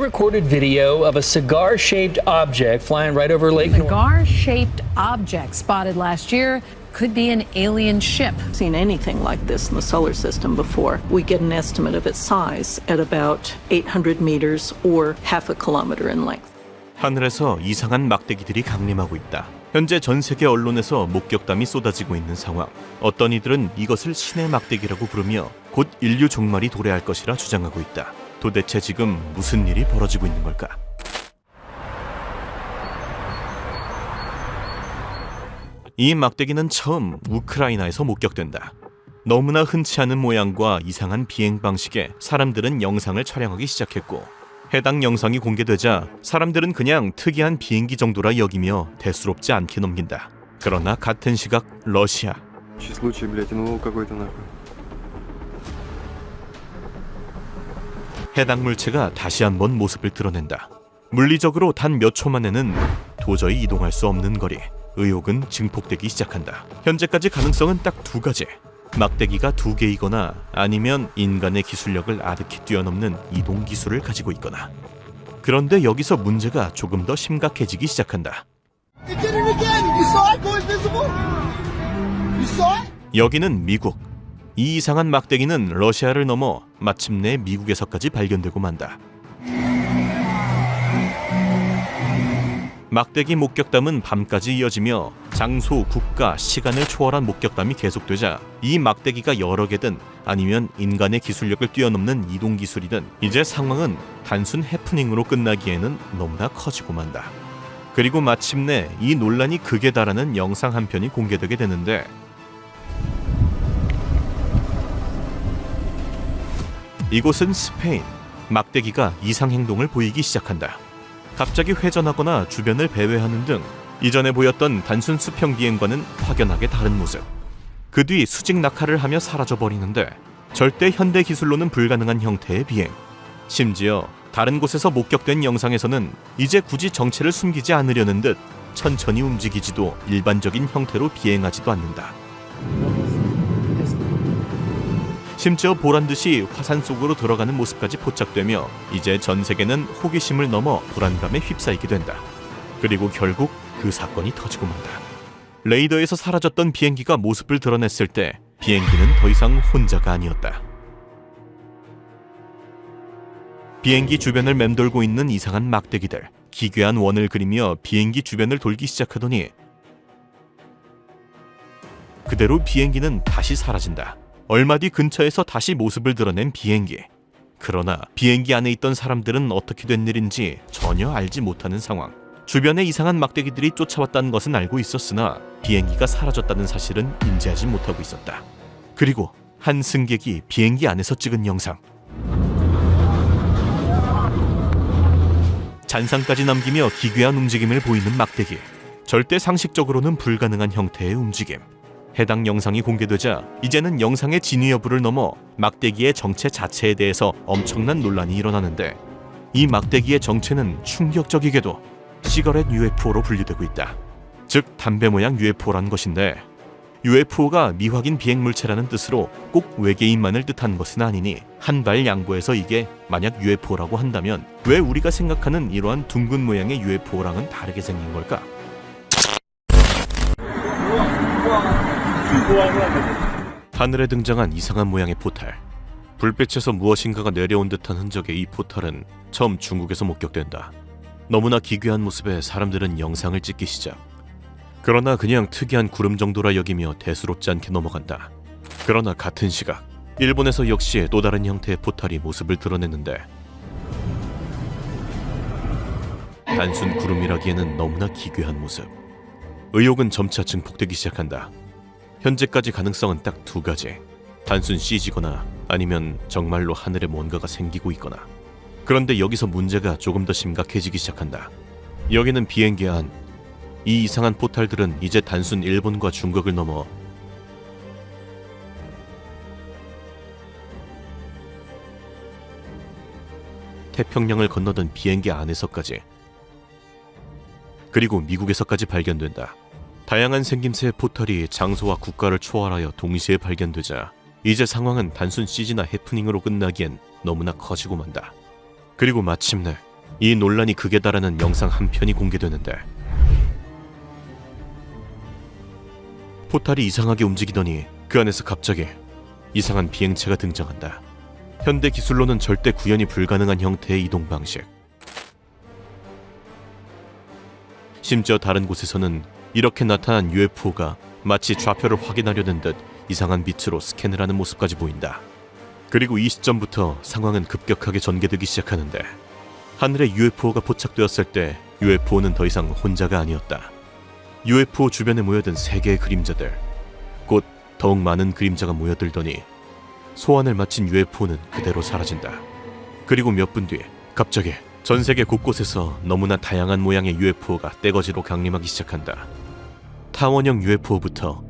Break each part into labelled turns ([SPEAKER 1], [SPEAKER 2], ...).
[SPEAKER 1] Recorded video of a cigar shaped object flying right over Lake North.
[SPEAKER 2] Cigar shaped object spotted last year could be an alien ship.
[SPEAKER 3] seen anything like this in the solar system before. We get an estimate of its size at about 800 meters or half a kilometer in length.
[SPEAKER 4] 하늘에서 이상한 막대기들이 강림하고 있다. 현재 전 세계 언론에서 목격담이 쏟아지고 있는 상황. 어떤 이들은 이것을 신의 막대기라고 부르며 곧 인류 종말이 도래할 것이라 주장하고 있다. 도대체 지금 무슨 일이 벌어지고 있는 걸까? 이 막대기는 처음 우크라이나에서 목격된다. 너무나 흔치 않은 모양과 이상한 비행 방식에 사람들은 영상을 촬영하기 시작했고 해당 영상이 공개되자 사람들은 그냥 특이한 비행기 정도라 여기며 대수롭지 않게 넘긴다. 그러나 같은 시각 러시아 해당 물체가 다시 한번 모습을 드러낸다. 물리적으로 단 몇 초 만에는 도저히 이동할 수 없는 거리. 의혹은 증폭되기 시작한다. 현재까지 가능성은 딱 두 가지. 막대기가 두 개이거나 아니면 인간의 기술력을 아득히 뛰어넘는 이동 기술을 가지고 있거나. 그런데 여기서 문제가 조금 더 심각해지기 시작한다. 여기는 미국. 이 이상한 막대기는 러시아를 넘어 마침내 미국에서까지 발견되고 만다. 막대기 목격담은 밤까지 이어지며 장소, 국가, 시간을 초월한 목격담이 계속되자 이 막대기가 여러 개든 아니면 인간의 기술력을 뛰어넘는 이동 기술이든 이제 상황은 단순 해프닝으로 끝나기에는 너무나 커지고 만다. 그리고 마침내 이 논란이 극에 달하는 영상 한 편이 공개되게 되는데 이곳은 스페인. 막대기가 이상 행동을 보이기 시작한다. 갑자기 회전하거나 주변을 배회하는 등 이전에 보였던 단순 수평 비행과는 확연하게 다른 모습. 그 뒤 수직 낙하를 하며 사라져 버리는데 절대 현대 기술로는 불가능한 형태의 비행. 심지어 다른 곳에서 목격된 영상에서는 이제 굳이 정체를 숨기지 않으려는 듯 천천히 움직이지도 일반적인 형태로 비행하지도 않는다. 심지어 보란 듯이 화산 속으로 들어가는 모습까지 포착되며 이제 전 세계는 호기심을 넘어 불안감에 휩싸이게 된다. 그리고 결국 그 사건이 터지고 만다. 레이더에서 사라졌던 비행기가 모습을 드러냈을 때 비행기는 더 이상 혼자가 아니었다. 비행기 주변을 맴돌고 있는 이상한 막대기들, 기괴한 원을 그리며 비행기 주변을 돌기 시작하더니 그대로 비행기는 다시 사라진다. 얼마 뒤 근처에서 다시 모습을 드러낸 비행기. 그러나 비행기 안에 있던 사람들은 어떻게 된 일인지 전혀 알지 못하는 상황. 주변에 이상한 막대기들이 쫓아왔다는 것은 알고 있었으나 비행기가 사라졌다는 사실은 인지하지 못하고 있었다. 그리고 한 승객이 비행기 안에서 찍은 영상. 잔상까지 남기며 기괴한 움직임을 보이는 막대기. 절대 상식적으로는 불가능한 형태의 움직임. 해당 영상이 공개되자 이제는 영상의 진위 여부를 넘어 막대기의 정체 자체에 대해서 엄청난 논란이 일어나는데 이 막대기의 정체는 충격적이게도 시거렛 UFO로 분류되고 있다. 즉 담배 모양 UFO란 것인데 UFO가 미확인 비행 물체라는 뜻으로 꼭 외계인만을 뜻하는 것은 아니니 한 발 양보해서 이게 만약 UFO라고 한다면 왜 우리가 생각하는 이러한 둥근 모양의 UFO랑은 다르게 생긴 걸까? 하늘에 등장한 이상한 모양의 포탈. 불빛에서 무엇인가가 내려온 듯한 흔적의 이 포탈은 처음 중국에서 목격된다. 너무나 기괴한 모습에 사람들은 영상을 찍기 시작. 그러나 그냥 특이한 구름 정도라 여기며 대수롭지 않게 넘어간다. 그러나 같은 시각 일본에서 역시 또 다른 형태의 포탈이 모습을 드러냈는데 단순 구름이라기에는 너무나 기괴한 모습. 의혹은 점차 증폭되기 시작한다. 현재까지 가능성은 딱 두 가지. 단순 CG거나 아니면 정말로 하늘에 뭔가가 생기고 있거나. 그런데 여기서 문제가 조금 더 심각해지기 시작한다. 여기는 비행기 안. 이 이상한 포탈들은 이제 단순 일본과 중국을 넘어 태평양을 건너던 비행기 안에서까지 그리고 미국에서까지 발견된다. 다양한 생김새의 포털이 장소와 국가를 초월하여 동시에 발견되자 이제 상황은 단순 CG나 해프닝으로 끝나기엔 너무나 커지고 만다. 그리고 마침내 이 논란이 극에 달하는 영상 한 편이 공개되는데 포탈이 이상하게 움직이더니 그 안에서 갑자기 이상한 비행체가 등장한다. 현대 기술로는 절대 구현이 불가능한 형태의 이동 방식. 심지어 다른 곳에서는 이렇게 나타난 UFO가 마치 좌표를 확인하려는 듯 이상한 빛으로 스캔을 하는 모습까지 보인다. 그리고 이 시점부터 상황은 급격하게 전개되기 시작하는데 하늘에 UFO가 포착되었을 때 UFO는 더 이상 혼자가 아니었다. UFO 주변에 모여든 세 개의 그림자들. 곧 더욱 많은 그림자가 모여들더니 소환을 마친 UFO는 그대로 사라진다. 그리고 몇 분뒤 갑자기 전 세계 곳곳에서 너무나 다양한 모양의 UFO가 떼거지로 강림하기 시작한다. 타원형 UFO부터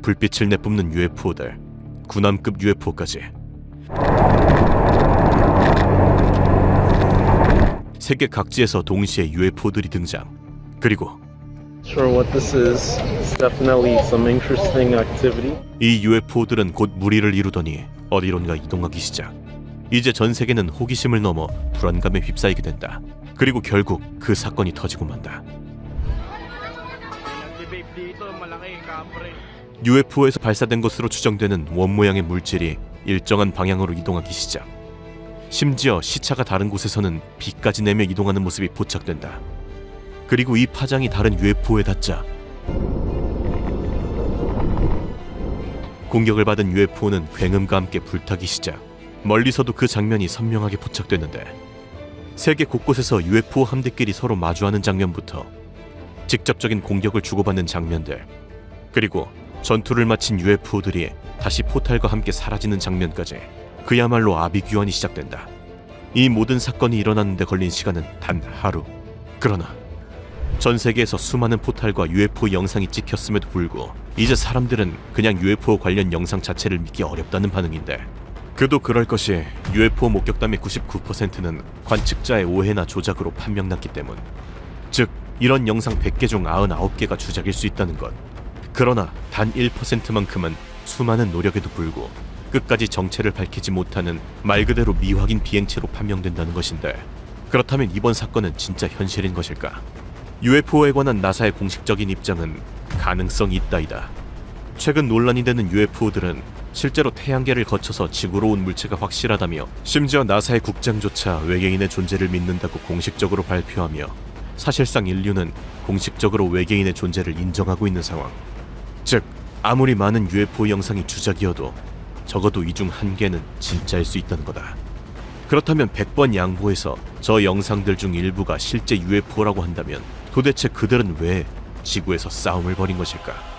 [SPEAKER 4] 불빛을 내뿜는 UFO들, 군함급 UFO까지 세계 각지에서 동시에 UFO들이 등장. 그리고
[SPEAKER 5] sure what this is. It's definitely some interesting activity.
[SPEAKER 4] 이 UFO들은 곧 무리를 이루더니 어디론가 이동하기 시작. 이제 전 세계는 호기심을 넘어 불안감에 휩싸이게 된다. 그리고 결국 그 사건이 터지고 만다. UFO에서 발사된 것으로 추정되는 원 모양의 물질이 일정한 방향으로 이동하기 시작. 심지어 시차가 다른 곳에서는 비까지 내며 이동하는 모습이 포착된다. 그리고 이 파장이 다른 UFO에 닿자 공격을 받은 UFO는 굉음과 함께 불타기 시작. 멀리서도 그 장면이 선명하게 포착되는데 세계 곳곳에서 UFO 함대끼리 서로 마주하는 장면부터 직접적인 공격을 주고받는 장면들 그리고 전투를 마친 UFO들이 다시 포탈과 함께 사라지는 장면까지 그야말로 아비규환이 시작된다. 이 모든 사건이 일어났는데 걸린 시간은 단 하루. 그러나 전 세계에서 수많은 포탈과 UFO 영상이 찍혔음에도 불구하고 이제 사람들은 그냥 UFO 관련 영상 자체를 믿기 어렵다는 반응인데 그도 그럴 것이 UFO 목격담의 99%는 관측자의 오해나 조작으로 판명났기 때문 즉 이런 영상 100개 중 99개가 주작일 수 있다는 것 그러나 단 1%만큼은 수많은 노력에도 불구 끝까지 정체를 밝히지 못하는 말 그대로 미확인 비행체로 판명된다는 것인데 그렇다면 이번 사건은 진짜 현실인 것일까? UFO에 관한 나사의 공식적인 입장은 가능성이 있다이다. 최근 논란이 되는 UFO들은 실제로 태양계를 거쳐서 지구로 온 물체가 확실하다며 심지어 나사의 국장조차 외계인의 존재를 믿는다고 공식적으로 발표하며 사실상 인류는 공식적으로 외계인의 존재를 인정하고 있는 상황. 즉 아무리 많은 UFO 영상이 주작이어도 적어도 이 중 한 개는 진짜일 수 있다는 거다. 그렇다면 100번 양보해서 저 영상들 중 일부가 실제 UFO라고 한다면 도대체 그들은 왜 지구에서 싸움을 벌인 것일까?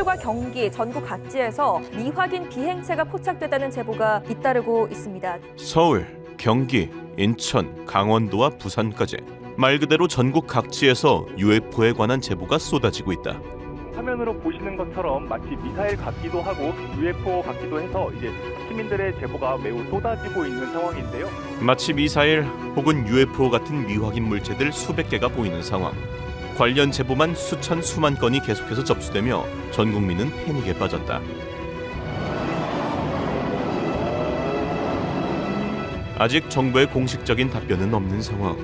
[SPEAKER 6] 서울과 경기, 전국 각지에서 미확인 비행체가 포착됐다는 제보가 잇따르고 있습니다.
[SPEAKER 4] 서울, 경기, 인천, 강원도와 부산까지 말 그대로 전국 각지에서 UFO에 관한 제보가 쏟아지고 있다.
[SPEAKER 7] 화면으로 보시는 것처럼 마치 미사일 같기도 하고 UFO 같기도 해서 이제 시민들의 제보가 매우 쏟아지고 있는 상황인데요.
[SPEAKER 4] 마치 미사일 혹은 UFO 같은 미확인 물체들 수백 개가 보이는 상황. 관련 제보만 수천 수만 건이 계속해서 접수되며 전 국민은 패닉에 빠졌다. 아직 정부의 공식적인 답변은 없는 상황.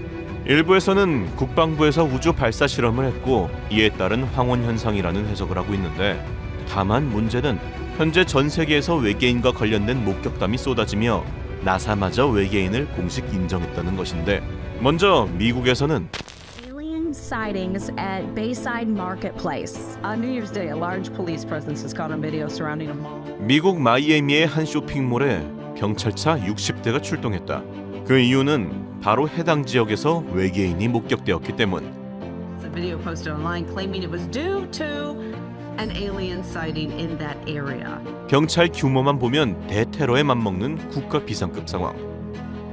[SPEAKER 4] 일부에서는 국방부에서 우주 발사 실험을 했고 이에 따른 황혼 현상이라는 해석을 하고 있는데 다만 문제는 현재 전 세계에서 외계인과 관련된 목격담이 쏟아지며 나사마저 외계인을 공식 인정했다는 것인데 먼저 미국에서는
[SPEAKER 8] sightings at Bayside Marketplace. On New Year's Day, a large police presence is caught on video surrounding a mall.
[SPEAKER 4] 미국 마이애미의 한 쇼핑몰에 경찰차 60대가 출동했다. 그 이유는 바로 해당 지역에서 외계인이 목격되었기 때문.
[SPEAKER 8] The video posted online claiming it was due to an alien sighting in that area.
[SPEAKER 4] 경찰 규모만 보면 대테러에 맞먹는 국가 비상급 상황.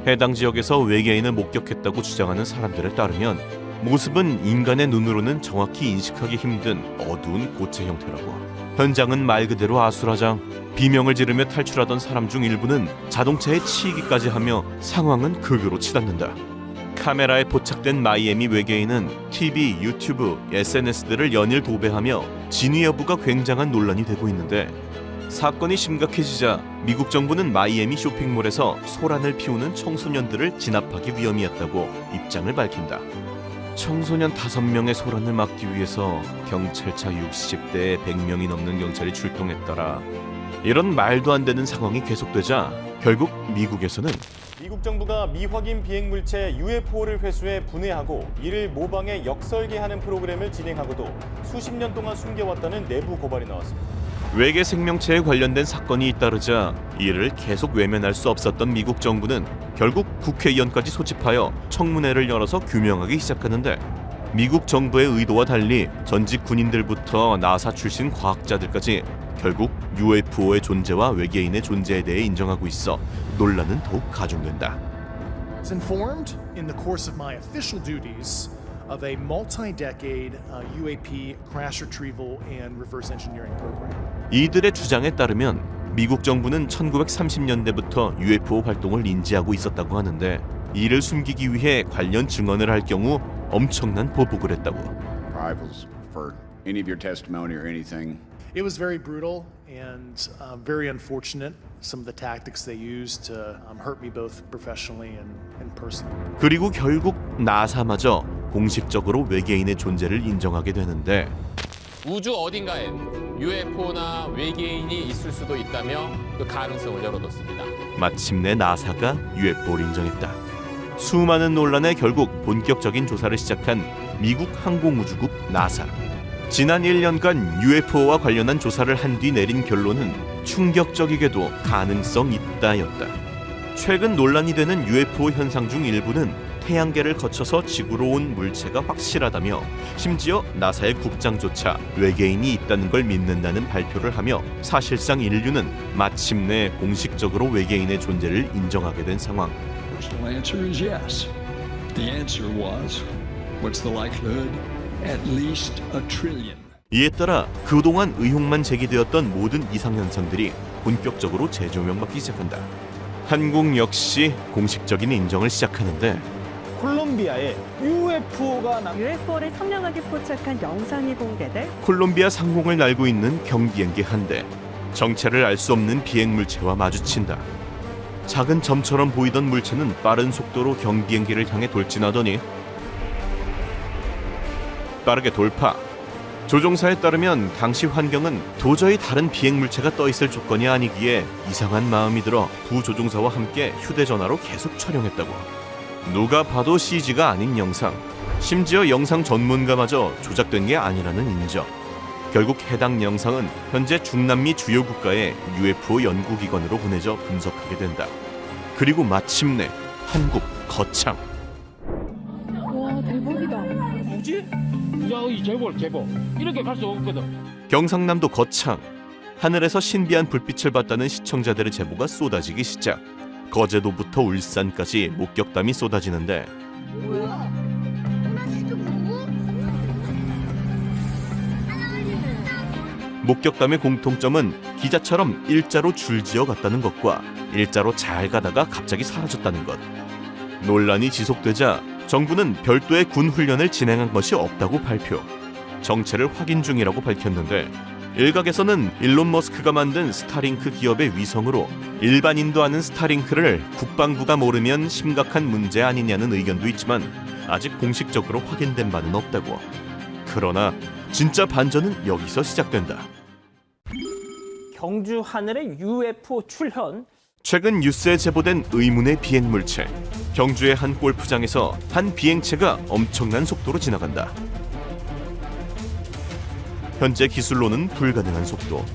[SPEAKER 4] 해당 지역에서 외계인을 목격했다고 주장하는 사람들에 따르면 모습은 인간의 눈으로는 정확히 인식하기 힘든 어두운 고체 형태라고. 현장은 말 그대로 아수라장. 비명을 지르며 탈출하던 사람 중 일부는 자동차에 치이기까지 하며 상황은 극으로 치닫는다. 카메라에 포착된 마이애미 외계인은 TV, 유튜브, SNS들을 연일 도배하며 진위 여부가 굉장한 논란이 되고 있는데 사건이 심각해지자 미국 정부는 마이애미 쇼핑몰에서 소란을 피우는 청소년들을 진압하기 위험이었다고 입장을 밝힌다. 청소년 5명의 소란을 막기 위해서 경찰차 60대에 100명이 넘는 경찰이 출동했더라. 이런 말도 안 되는 상황이 계속되자 결국 미국에서는
[SPEAKER 9] 미국 정부가 미확인 비행 물체 UFO를 회수해 분해하고 이를 모방해 역설계하는 프로그램을 진행하고도 수십 년 동안 숨겨왔다는 내부 고발이 나왔습니다.
[SPEAKER 4] 외계 생명체에 관련된 사건이 잇따르자 이를 계속 외면할 수 없었던 미국 정부는 결국 국회의원까지 소집하여 청문회를 열어서 규명하기 시작하는데 미국 정부의 의도와 달리 전직 군인들부터 나사 출신 과학자들까지 결국 UFO의 존재와 외계인의 존재에 대해 인정하고 있어 논란은 더욱 가중된다.
[SPEAKER 10] Of a multi-decade uh, UAP crash retrieval and reverse engineering program.
[SPEAKER 4] 이들의 주장에 따르면 미국 정부는 1930년대부터 UFO 활동을 인지하고 있었다고 하는데 이를 숨기기 위해 관련 증언을 할 경우 엄청난 보복을 했다고.
[SPEAKER 11] rivals for any of your testimony or anything?
[SPEAKER 10] It was very brutal and uh, very unfortunate. Some of the tactics they used to um, hurt me both professionally and, and personally.
[SPEAKER 4] 그리고 결국 나사마저 공식적으로 외계인의 존재를 인정하게 되는데
[SPEAKER 12] 우주 어딘가엔 UFO나 외계인이 있을 수도 있다며 그 가능성을 열어뒀습니다.
[SPEAKER 4] 마침내 나사가 UFO를 인정했다. 수많은 논란에 결국 본격적인 조사를 시작한 미국 항공우주국 나사. 지난 1년간 UFO와 관련한 조사를 한 뒤 내린 결론은 충격적이게도 가능성 있다였다. 최근 논란이 되는 UFO 현상 중 일부는 태양계를 거쳐서 지구로 온 물체가 확실하다며 심지어 나사의 국장조차 외계인이 있다는 걸 믿는다는 발표를 하며 사실상 인류는 마침내 공식적으로 외계인의 존재를 인정하게 된 상황.
[SPEAKER 13] The answer is yes. The answer was, what's the likelihood? At least a trillion.
[SPEAKER 4] 이에 따라 그동안 의혹만 제기되었던 모든 이상 현상들이 본격적으로 재조명받기 시작한다. 한국 역시 공식적인 인정을 시작하는데
[SPEAKER 9] 콜롬비아에 UFO가 남
[SPEAKER 8] UFO를 선명하게 포착한 영상이 공개돼
[SPEAKER 4] 콜롬비아 상공을 날고 있는 경비행기 한 대. 정체를 알 수 없는 비행 물체와 마주친다. 작은 점처럼 보이던 물체는 빠른 속도로 경비행기를 향해 돌진하더니 빠르게 돌파. 조종사에 따르면 당시 환경은 도저히 다른 비행 물체가 떠 있을 조건이 아니기에 이상한 마음이 들어 부조종사와 함께 휴대전화로 계속 촬영했다고. 누가 봐도 CG가 아닌 영상. 심지어 영상 전문가마저 조작된 게 아니라는 인정. 결국 해당 영상은 현재 중남미 주요 국가의 UFO 연구기관으로 보내져 분석하게 된다. 그리고 마침내 한국 거창.
[SPEAKER 2] 와 대박이다.
[SPEAKER 14] 뭐지? 야, 이 제볼 제보 이렇게 갈 수 없거든.
[SPEAKER 4] 경상남도 거창. 하늘에서 신비한 불빛을 봤다는 시청자들의 제보가 쏟아지기 시작. 거제도부터 울산까지 목격담이 쏟아지는데 목격담의 공통점은 기자처럼 일자로 줄지어 갔다는 것과 일자로 잘 가다가 갑자기 사라졌다는 것. 논란이 지속되자 정부는 별도의 군 훈련을 진행한 것이 없다고 발표. 정체를 확인 중이라고 밝혔는데 일각에서는 일론 머스크가 만든 스타링크 기업의 위성으로 일반인도 아는 스타링크를 국방부가 모르면 심각한 문제 아니냐는 의견도 있지만 아직 공식적으로 확인된 바는 없다고. 그러나 진짜 반전은 여기서 시작된다.
[SPEAKER 9] 경주 하늘의 UFO 출현
[SPEAKER 4] 최근 뉴스에 제보된 의문의 비행 물체. 경주의 한 골프장에서 한 비행체가 엄청난 속도로 지나간다. 현재 기술로는 불가능한 속도.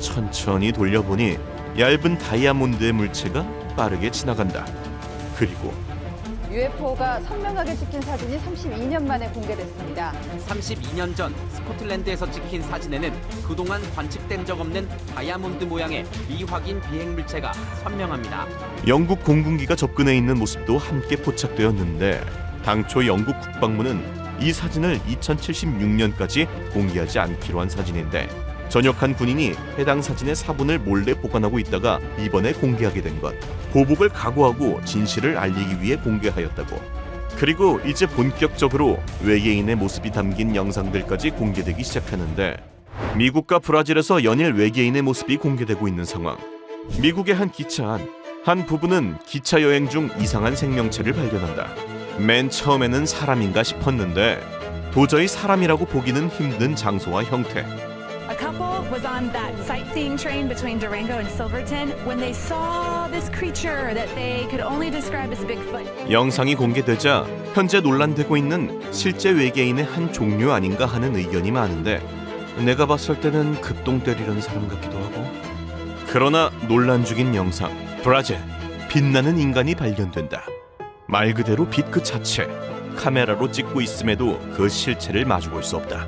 [SPEAKER 4] 천천히 돌려보니 얇은 다이아몬드의 물체가 빠르게 지나간다. 그리고
[SPEAKER 15] UFO가 선명하게 찍힌 사진이 32년 만에 공개됐습니다.
[SPEAKER 16] 32년 전 스코틀랜드에서 찍힌 사진에는 그동안 관측된 적 없는 다이아몬드 모양의 미확인 비행 물체가 선명합니다.
[SPEAKER 4] 영국 공군기가 접근해 있는 모습도 함께 포착되었는데 당초 영국 국방부는 이 사진을 2076년까지 공개하지 않기로 한 사진인데 전역한 군인이 해당 사진의 사본을 몰래 보관하고 있다가 이번에 공개하게 된 것. 보복을 각오하고 진실을 알리기 위해 공개하였다고. 그리고 이제 본격적으로 외계인의 모습이 담긴 영상들까지 공개되기 시작하는데 미국과 브라질에서 연일 외계인의 모습이 공개되고 있는 상황. 미국의 한 기차 안, 한 부부는 기차 여행 중 이상한 생명체를 발견한다. 맨 처음에는 사람인가 싶었는데 도저히 사람이라고 보기는 힘든 장소와 형태.
[SPEAKER 17] A couple was on that sightseeing train between Durango and Silverton when they saw this creature that they could only describe as Bigfoot.
[SPEAKER 4] 영상이 공개되자 현재 논란되고 있는 실제 외계인의 한 종류 아닌가 하는 의견이 많은데 내가 봤을 때는 급동 때리려는 사람 같기도 하고 그러나 논란 중인 영상 브라질 빛나는 인간이 발견된다 말 그대로 빛 그 자체 카메라로 찍고 있음에도 그 실체를 마주볼 수 없다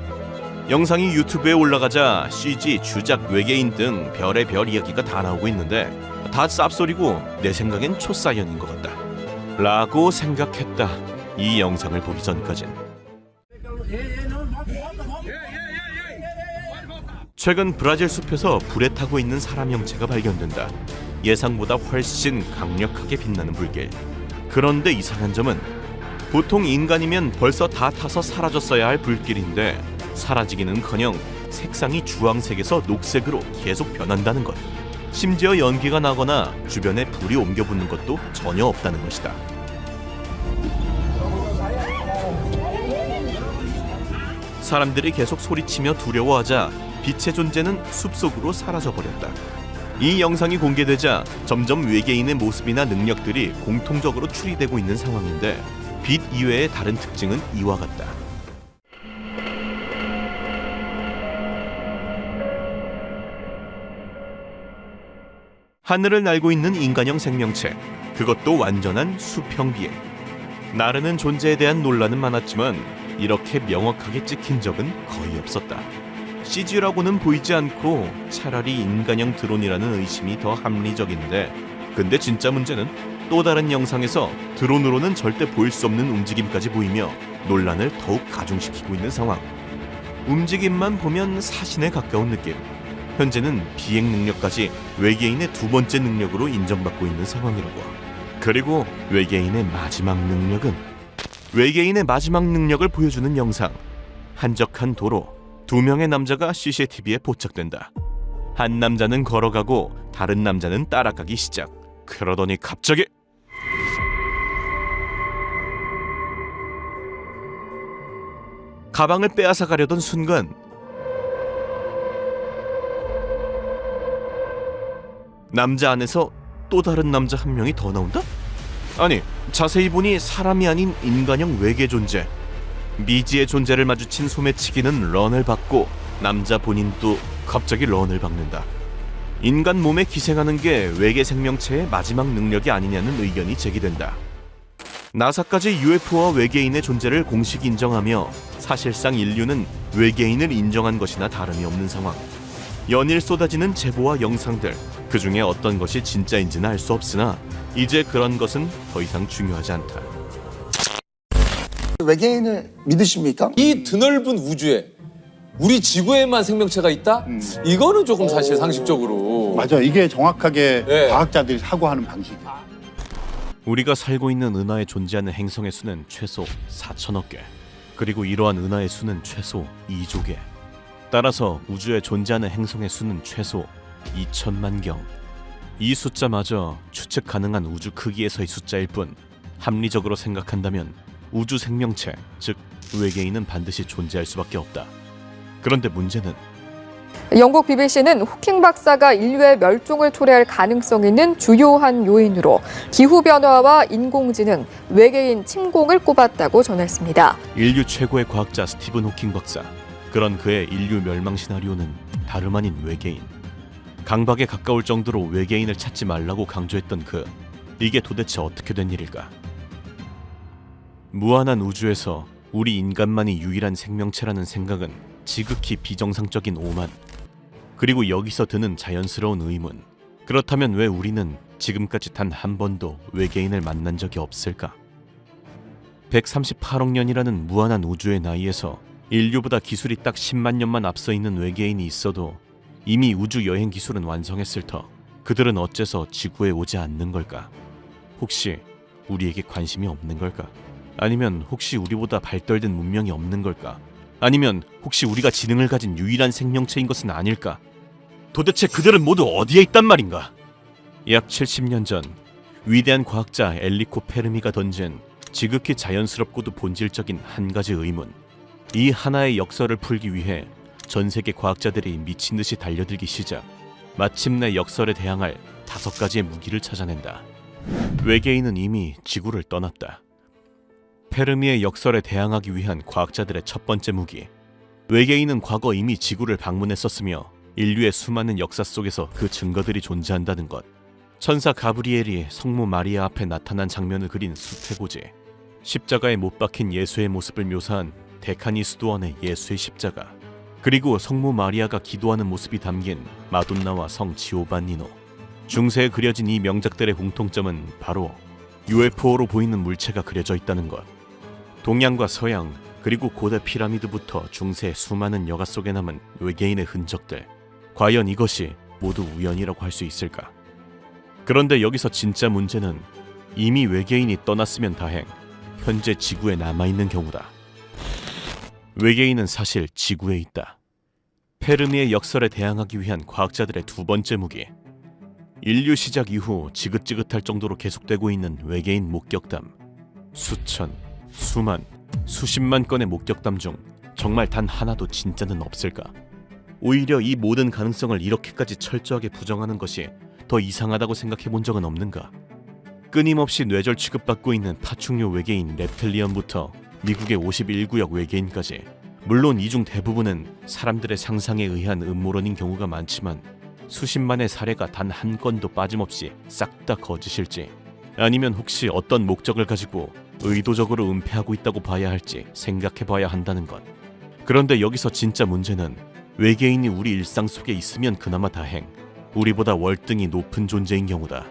[SPEAKER 4] 영상이 유튜브에 올라가자 CG, 주작, 외계인 등 별의 별 이야기가 다 나오고 있는데 다 쌉소리고 내 생각엔 초사연인 것 같다 라고 생각했다. 이 영상을 보기 전까진. 최근 브라질 숲에서 불에 타고 있는 사람 형체가 발견된다. 예상보다 훨씬 강력하게 빛나는 불길. 그런데 이상한 점은 보통 인간이면 벌써 다 타서 사라졌어야 할 불길인데 사라지기는커녕 색상이 주황색에서 녹색으로 계속 변한다는 것. 심지어 연기가 나거나 주변에 불이 옮겨 붙는 것도 전혀 없다는 것이다. 사람들이 계속 소리치며 두려워하자 빛의 존재는 숲속으로 사라져 버렸다. 이 영상이 공개되자 점점 외계인의 모습이나 능력들이 공통적으로 추리되고 있는 상황인데 빛 이외의 다른 특징은 이와 같다. 하늘을 날고 있는 인간형 생명체, 그것도 완전한 수평 비행. 나르는 존재에 대한 논란은 많았지만 이렇게 명확하게 찍힌 적은 거의 없었다. CG라고는 보이지 않고 차라리 인간형 드론이라는 의심이 더 합리적인데 근데 진짜 문제는 또 다른 영상에서 드론으로는 절대 보일 수 없는 움직임까지 보이며 논란을 더욱 가중시키고 있는 상황. 움직임만 보면 사신에 가까운 느낌. 현재는 비행 능력까지 외계인의 두 번째 능력으로 인정받고 있는 상황이라고. 그리고 외계인의 마지막 능력은 외계인의 마지막 능력을 보여주는 영상. 한적한 도로. 두 명의 남자가 CCTV에 포착된다. 한 남자는 걸어가고 다른 남자는 따라가기 시작. 그러더니 갑자기 가방을 빼앗아 가려던 순간 남자 안에서 또 다른 남자 한 명이 더 나온다? 아니 자세히 보니 사람이 아닌 인간형 외계 존재 미지의 존재를 마주친 소매치기는 런을 받고 남자 본인도 갑자기 런을 박는다. 인간 몸에 기생하는 게 외계 생명체의 마지막 능력이 아니냐는 의견이 제기된다. 나사까지 UFO와 외계인의 존재를 공식 인정하며 사실상 인류는 외계인을 인정한 것이나 다름이 없는 상황. 연일 쏟아지는 제보와 영상들 그 중에 어떤 것이 진짜인지는 알 수 없으나 이제 그런 것은 더 이상 중요하지 않다.
[SPEAKER 18] 외계인을 믿으십니까?
[SPEAKER 19] 이 드넓은 우주에 우리 지구에만 생명체가 있다? 이거는 조금 사실 상식적으로
[SPEAKER 20] 맞아. 이게 정확하게
[SPEAKER 19] 네.
[SPEAKER 20] 과학자들이 사고하는 방식이야.
[SPEAKER 4] 우리가 살고 있는 은하에 존재하는 행성의 수는 최소 4천억 개. 그리고 이러한 은하의 수는 최소 2조 개. 따라서 우주에 존재하는 행성의 수는 최소 2천만 경. 이 숫자마저 추측 가능한 우주 크기에서의 숫자일 뿐 합리적으로 생각한다면 우주 생명체, 즉 외계인은 반드시 존재할 수밖에 없다. 그런데 문제는
[SPEAKER 21] 영국 BBC는 호킹 박사가 인류의 멸종을 초래할 가능성 있는 주요한 요인으로 기후변화와 인공지능, 외계인 침공을 꼽았다고 전했습니다.
[SPEAKER 4] 인류 최고의 과학자 스티븐 호킹 박사. 그런 그의 인류 멸망 시나리오는 다름 아닌 외계인. 강박에 가까울 정도로 외계인을 찾지 말라고 강조했던 그. 이게 도대체 어떻게 된 일일까? 무한한 우주에서 우리 인간만이 유일한 생명체라는 생각은 지극히 비정상적인 오만. 그리고 여기서 드는 자연스러운 의문. 그렇다면 왜 우리는 지금까지 단 한 번도 외계인을 만난 적이 없을까? 138억 년이라는 무한한 우주의 나이에서 인류보다 기술이 딱 10만 년만 앞서 있는 외계인이 있어도 이미 우주 여행 기술은 완성했을 터 그들은 어째서 지구에 오지 않는 걸까? 혹시 우리에게 관심이 없는 걸까? 아니면 혹시 우리보다 발달된 문명이 없는 걸까? 아니면 혹시 우리가 지능을 가진 유일한 생명체인 것은 아닐까? 도대체 그들은 모두 어디에 있단 말인가? 약 70년 전 위대한 과학자 엘리코 페르미가 던진 지극히 자연스럽고도 본질적인 한 가지 의문. 이 하나의 역설을 풀기 위해 전 세계 과학자들이 미친 듯이 달려들기 시작. 마침내 역설에 대항할 다섯 가지의 무기를 찾아낸다. 외계인은 이미 지구를 떠났다. 페르미의 역설에 대항하기 위한 과학자들의 첫 번째 무기. 외계인은 과거 이미 지구를 방문했었으며 인류의 수많은 역사 속에서 그 증거들이 존재한다는 것. 천사 가브리엘이 성모 마리아 앞에 나타난 장면을 그린 수태고지. 십자가에 못 박힌 예수의 모습을 묘사한 데카니스도원의 예수의 십자가. 그리고 성모 마리아가 기도하는 모습이 담긴 마돈나와 성 지오반니노. 중세에 그려진 이 명작들의 공통점은 바로 UFO로 보이는 물체가 그려져 있다는 것. 동양과 서양 그리고 고대 피라미드부터 중세 수많은 여가 속에 남은 외계인의 흔적들. 과연 이것이 모두 우연이라고 할 수 있을까? 그런데 여기서 진짜 문제는 이미 외계인이 떠났으면 다행, 현재 지구에 남아있는 경우다. 외계인은 사실 지구에 있다. 페르미의 역설에 대항하기 위한 과학자들의 두 번째 무기. 인류 시작 이후 지긋지긋할 정도로 계속되고 있는 외계인 목격담. 수천, 수만, 수십만 건의 목격담 중 정말 단 하나도 진짜는 없을까? 오히려 이 모든 가능성을 이렇게까지 철저하게 부정하는 것이 더 이상하다고 생각해 본 적은 없는가? 끊임없이 뇌절 취급받고 있는 파충류 외계인 reptilian부터 미국의 51구역 외계인까지 물론 이 중 대부분은 사람들의 상상에 의한 음모론인 경우가 많지만 수십만의 사례가 단 한 건도 빠짐없이 싹 다 거짓일지 아니면 혹시 어떤 목적을 가지고 의도적으로 은폐하고 있다고 봐야 할지 생각해 봐야 한다는 것. 그런데 여기서 진짜 문제는 외계인이 우리 일상 속에 있으면 그나마 다행, 우리보다 월등히 높은 존재인 경우다.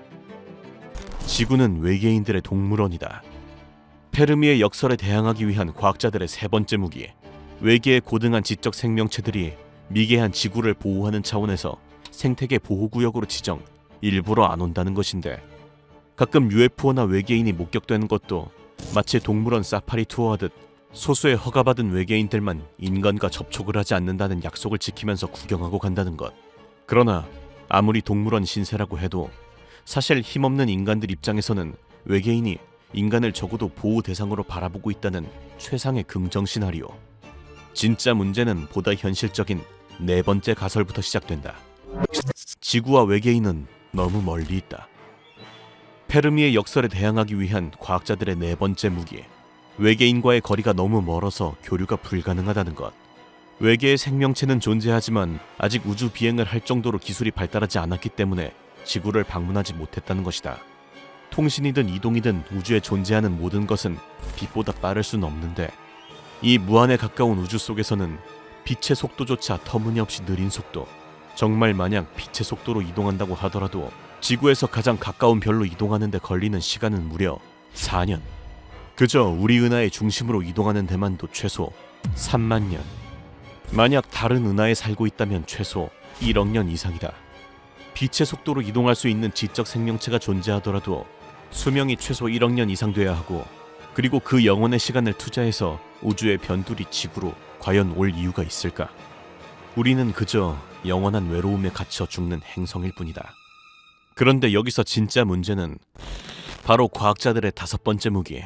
[SPEAKER 4] 지구는 외계인들의 동물원이다. 페르미의 역설에 대항하기 위한 과학자들의 세 번째 무기, 외계의 고등한 지적 생명체들이 미개한 지구를 보호하는 차원에서 생태계 보호구역으로 지정, 일부러 안 온다는 것인데, 가끔 UFO나 외계인이 목격되는 것도 마치 동물원 사파리 투어하듯 소수의 허가받은 외계인들만 인간과 접촉을 하지 않는다는 약속을 지키면서 구경하고 간다는 것. 그러나 아무리 동물원 신세라고 해도 사실 힘없는 인간들 입장에서는 외계인이 인간을 적어도 보호 대상으로 바라보고 있다는 최상의 긍정 시나리오. 진짜 문제는 보다 현실적인 네 번째 가설부터 시작된다. 지구와 외계인은 너무 멀리 있다. 페르미의 역설에 대항하기 위한 과학자들의 네 번째 무기. 외계인과의 거리가 너무 멀어서 교류가 불가능하다는 것. 외계의 생명체는 존재하지만 아직 우주 비행을 할 정도로 기술이 발달하지 않았기 때문에 지구를 방문하지 못했다는 것이다. 통신이든 이동이든 우주에 존재하는 모든 것은 빛보다 빠를 수는 없는데 이 무한에 가까운 우주 속에서는 빛의 속도조차 터무니없이 느린 속도. 정말 마냥 빛의 속도로 이동한다고 하더라도 지구에서 가장 가까운 별로 이동하는데 걸리는 시간은 무려 4년. 그저 우리 은하의 중심으로 이동하는 데만도 최소 3만 년. 만약 다른 은하에 살고 있다면 최소 1억 년 이상이다. 빛의 속도로 이동할 수 있는 지적 생명체가 존재하더라도 수명이 최소 1억 년 이상 돼야 하고 그리고 그 영혼의 시간을 투자해서 우주의 변두리 지구로 과연 올 이유가 있을까? 우리는 그저 영원한 외로움에 갇혀 죽는 행성일 뿐이다. 그런데 여기서 진짜 문제는 바로 과학자들의 다섯 번째 무기.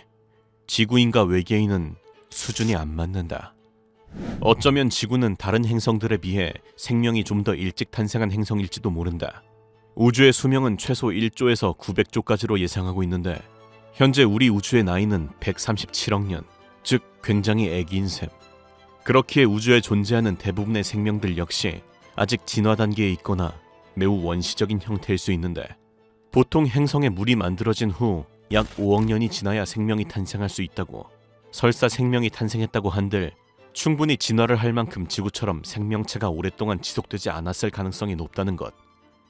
[SPEAKER 4] 지구인과 외계인은 수준이 안 맞는다. 어쩌면 지구는 다른 행성들에 비해 생명이 좀 더 일찍 탄생한 행성일지도 모른다. 우주의 수명은 최소 1조에서 900조까지로 예상하고 있는데 현재 우리 우주의 나이는 137억 년, 즉 굉장히 애기인 셈. 그렇기에 우주에 존재하는 대부분의 생명들 역시 아직 진화 단계에 있거나 매우 원시적인 형태일 수 있는데 보통 행성에 물이 만들어진 후 약 5억 년이 지나야 생명이 탄생할 수 있다고 설사 생명이 탄생했다고 한들 충분히 진화를 할 만큼 지구처럼 생명체가 오랫동안 지속되지 않았을 가능성이 높다는 것.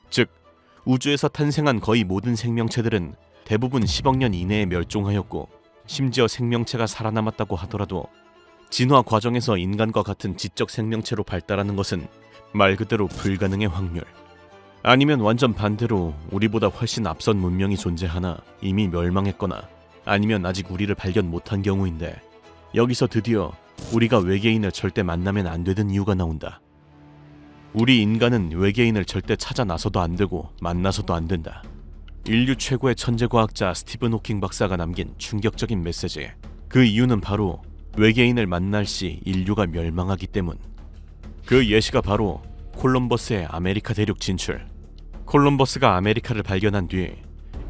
[SPEAKER 4] 즉 우주에서 탄생한 거의 모든 생명체들은 대부분 10억 년 이내에 멸종하였고 심지어 생명체가 살아남았다고 하더라도 진화 과정에서 인간과 같은 지적 생명체로 발달하는 것은 말 그대로 불가능의 확률. 아니면 완전 반대로 우리보다 훨씬 앞선 문명이 존재하나 이미 멸망했거나 아니면 아직 우리를 발견 못한 경우인데 여기서 드디어 우리가 외계인을 절대 만나면 안 되는 이유가 나온다. 우리 인간은 외계인을 절대 찾아 나서도 안 되고 만나서도 안 된다. 인류 최고의 천재 과학자 스티븐 호킹 박사가 남긴 충격적인 메시지. 그 이유는 바로 외계인을 만날 시 인류가 멸망하기 때문. 그 예시가 바로 콜럼버스의 아메리카 대륙 진출. 콜럼버스가 아메리카를 발견한 뒤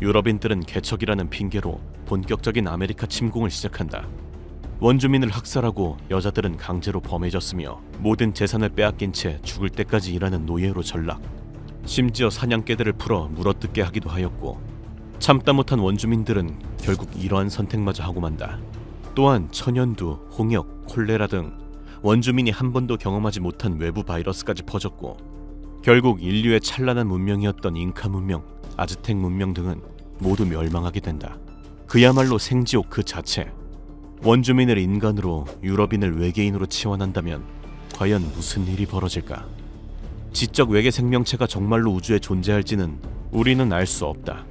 [SPEAKER 4] 유럽인들은 개척이라는 핑계로 본격적인 아메리카 침공을 시작한다. 원주민을 학살하고 여자들은 강제로 범해졌으며 모든 재산을 빼앗긴 채 죽을 때까지 일하는 노예로 전락. 심지어 사냥개들을 풀어 물어뜯게 하기도 하였고 참다 못한 원주민들은 결국 이러한 선택마저 하고 만다. 또한 천연두, 홍역, 콜레라 등 원주민이 한 번도 경험하지 못한 외부 바이러스까지 퍼졌고 결국 인류의 찬란한 문명이었던 잉카 문명, 아즈텍 문명 등은 모두 멸망하게 된다. 그야말로 생지옥 그 자체. 원주민을 인간으로 유럽인을 외계인으로 치환한다면 과연 무슨 일이 벌어질까? 지적 외계 생명체가 정말로 우주에 존재할지는 우리는 알 수 없다.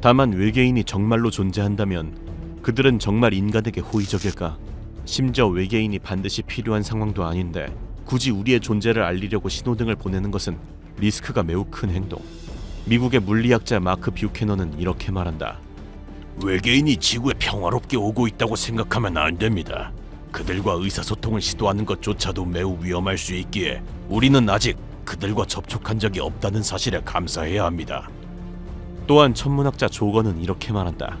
[SPEAKER 4] 다만 외계인이 정말로 존재한다면 그들은 정말 인간에게 호의적일까? 심지어 외계인이 반드시 필요한 상황도 아닌데 굳이 우리의 존재를 알리려고 신호등을 보내는 것은 리스크가 매우 큰 행동. 미국의 물리학자 마크 뷰캐너는 이렇게 말한다. 외계인이 지구에 평화롭게 오고 있다고 생각하면 안 됩니다. 그들과 의사소통을 시도하는 것조차도 매우 위험할 수 있기에 우리는 아직 그들과 접촉한 적이 없다는 사실에 감사해야 합니다. 또한 천문학자 조건은 이렇게 말한다.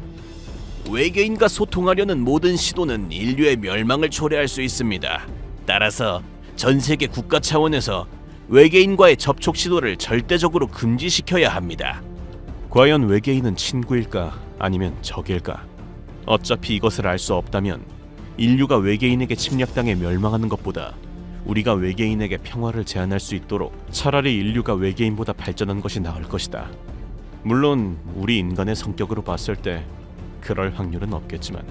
[SPEAKER 4] 외계인과 소통하려는 모든 시도는 인류의 멸망을 초래할 수 있습니다. 따라서 전 세계 국가 차원에서 외계인과의 접촉 시도를 절대적으로 금지시켜야 합니다. 과연 외계인은 친구일까 아니면 적일까? 어차피 이것을 알 수 없다면 인류가 외계인에게 침략당해 멸망하는 것보다 우리가 외계인에게 평화를 제안할 수 있도록 차라리 인류가 외계인보다 발전한 것이 나을 것이다. 물론 우리 인간의 성격으로 봤을 때 그럴 확률은 없겠지만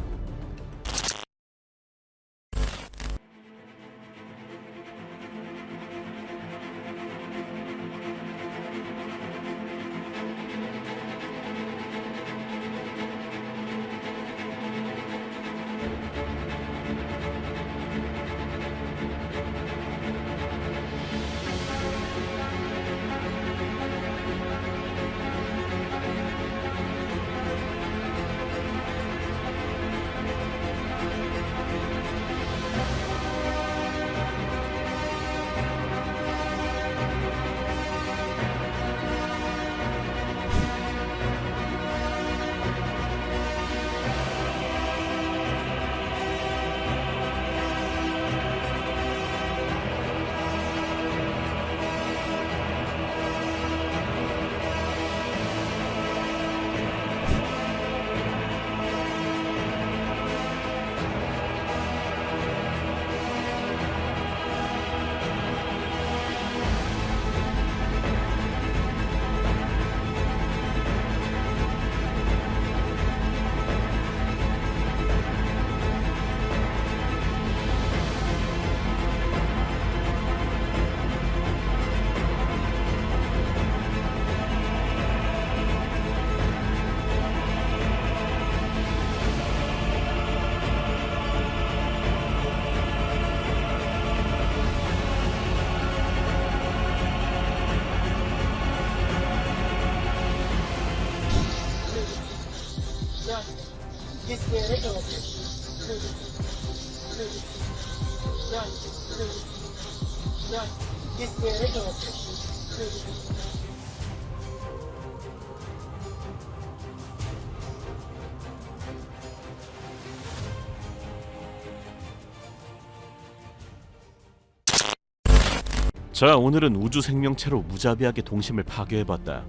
[SPEAKER 4] 자, 오늘은 우주 생명체로 무자비하게 동심을 파괴해봤다.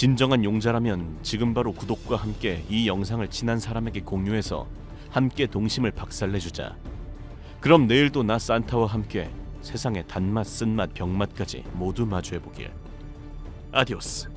[SPEAKER 4] 진정한 용자라면 지금 바로 구독과 함께 이 영상을 친한 사람에게 공유해서 함께 동심을 박살내주자. 그럼 내일도 나 산타와 함께 세상의 단맛, 쓴맛, 병맛까지 모두 마주해보길. 아디오스.